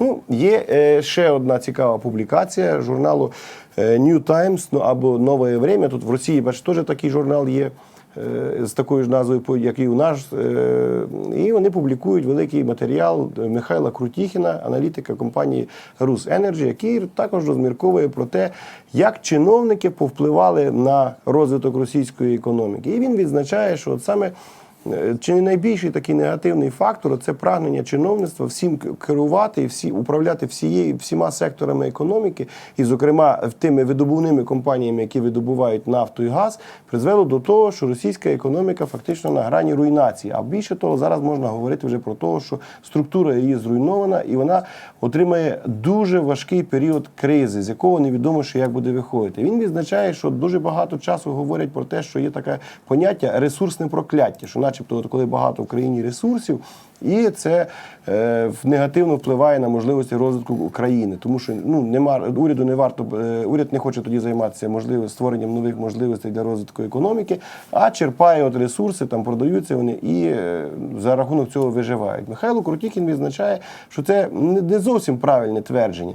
Ну, є е, ще одна цікава публікація журналу е, New Times, ну або Нове Время. Тут в Росії, бачите, теж такий журнал є. е, З такою ж назвою, як і у нас, Е, і вони публікують великий матеріал Михайла Крутіхіна, аналітика компанії Рус Energy, який також розмірковує про те, як чиновники повпливали на розвиток російської економіки. І він відзначає, що от саме Чи не найбільший такий негативний фактор це прагнення чиновництва всім керувати і всі управляти всією всіма секторами економіки, і, зокрема, тими видобувними компаніями, які видобувають нафту і газ, призвело до того, що російська економіка фактично на грані руйнації. А більше того, зараз можна говорити вже про те, що структура її зруйнована, і вона отримає дуже важкий період кризи, з якого невідомо, що як буде виходити. Він відзначає, що дуже багато часу говорять про те, що є таке поняття ресурсне прокляття, що, начебто, от коли багато в країні ресурсів, і це е, негативно впливає на можливості розвитку України, тому що ну нема уряду не варто е, уряд не хоче тоді займатися можливо створенням нових можливостей для розвитку економіки, а черпає от ресурси, там продаються вони і е, за рахунок цього виживають. Михайло Крутікін відзначає, що це не зовсім правильне твердження.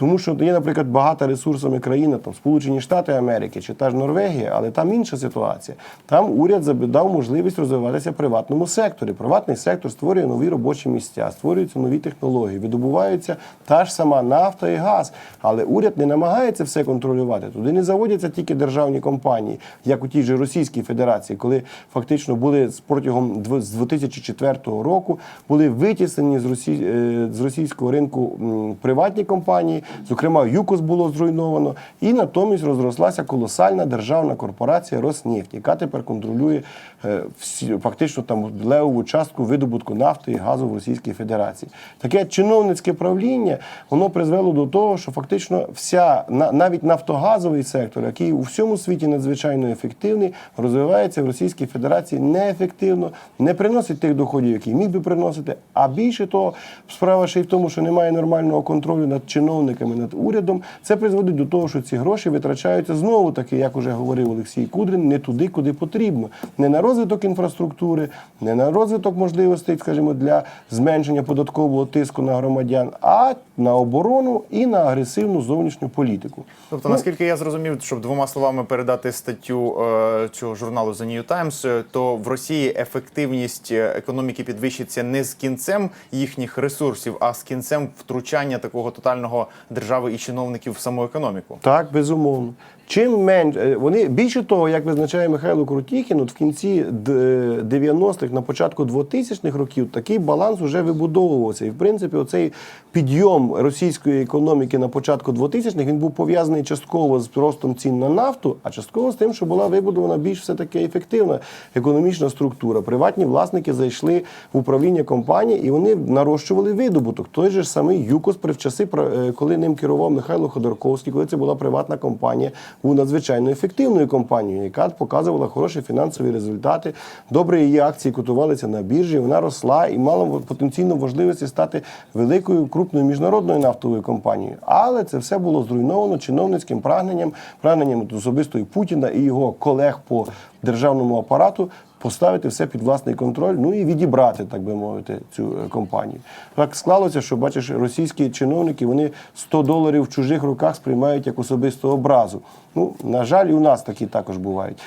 Тому що є, наприклад, багата ресурсами країна, там Сполучені Штати Америки чи та ж Норвегія, але там інша ситуація. Там уряд дав можливість розвиватися приватному секторі. Приватний сектор створює нові робочі місця, створюються нові технології, видобуваються та ж сама нафта і газ. Але уряд не намагається все контролювати. Туди не заводяться тільки державні компанії, як у тій же Російській Федерації, коли фактично були з- протягом з 2004 року були витіснені з, Росі... е, з російського ринку приватні компанії, зокрема ЮКОС було зруйновано, і натомість розрослася колосальна державна корпорація Роснефть, яка тепер контролює е, всі фактично там левову частку видобутку нафти і газу в Російській Федерації. Таке чиновницьке правління воно призвело до того, що фактично вся на- навіть нафтогазовий сектор, який у всьому світі надзвичайно ефективний, розвивається в Російській Федерації неефективно, не приносить тих доходів, які міг би приносити. А більше того, справа ще й в тому, що немає нормального контролю над чиновниками, над урядом. Це призводить до того, що ці гроші витрачаються знову таки, як уже говорив Олексій Кудрин, не туди, куди потрібно. Не на розвиток інфраструктури, не на розвиток можливостей, скажімо, для зменшення податкового тиску на громадян, а на оборону і на агресивну зовнішню політику. Тобто, Ну, наскільки я зрозумів, щоб двома словами передати статтю е, цього журналу The New Times, е, то в Росії ефективність е, економіки підвищиться не з кінцем їхніх ресурсів, а з кінцем втручання такого тотального держави і чиновників в саму економіку. Так, безумовно. Чим менше вони більше того, як визначає Михайло Крутіхін, от в кінці д- 90-х, на початку 2000-х років такий баланс вже вибудовувався. І в принципі, оцей підйом російської економіки на початку 2000-х він був пов'язаний частково з ростом цін на нафту, а частково з тим, що була вибудована більш все таки ефективна економічна структура. Приватні власники зайшли в управління компанії і вони нарощували видобуток. Той же самий ЮКОС при в часи, е, коли ним керував Михайло Ходорковський, коли це була приватна компанія, був надзвичайно ефективною компанією, яка показувала хороші фінансові результати. Добре її акції котувалися на біржі. Вона росла і мала потенційну можливість стати великою крупною міжнародною нафтовою компанією. Але це все було зруйновано чиновницьким прагненням, прагненням особисто і Путіна і його колег по державному апарату поставити все під власний контроль, ну і відібрати, так би мовити, цю е, компанію. Так склалося, що бачиш, російські чиновники вони 100 доларів в чужих руках сприймають як особисту образу. Ну, на жаль, і у нас такі також бувають.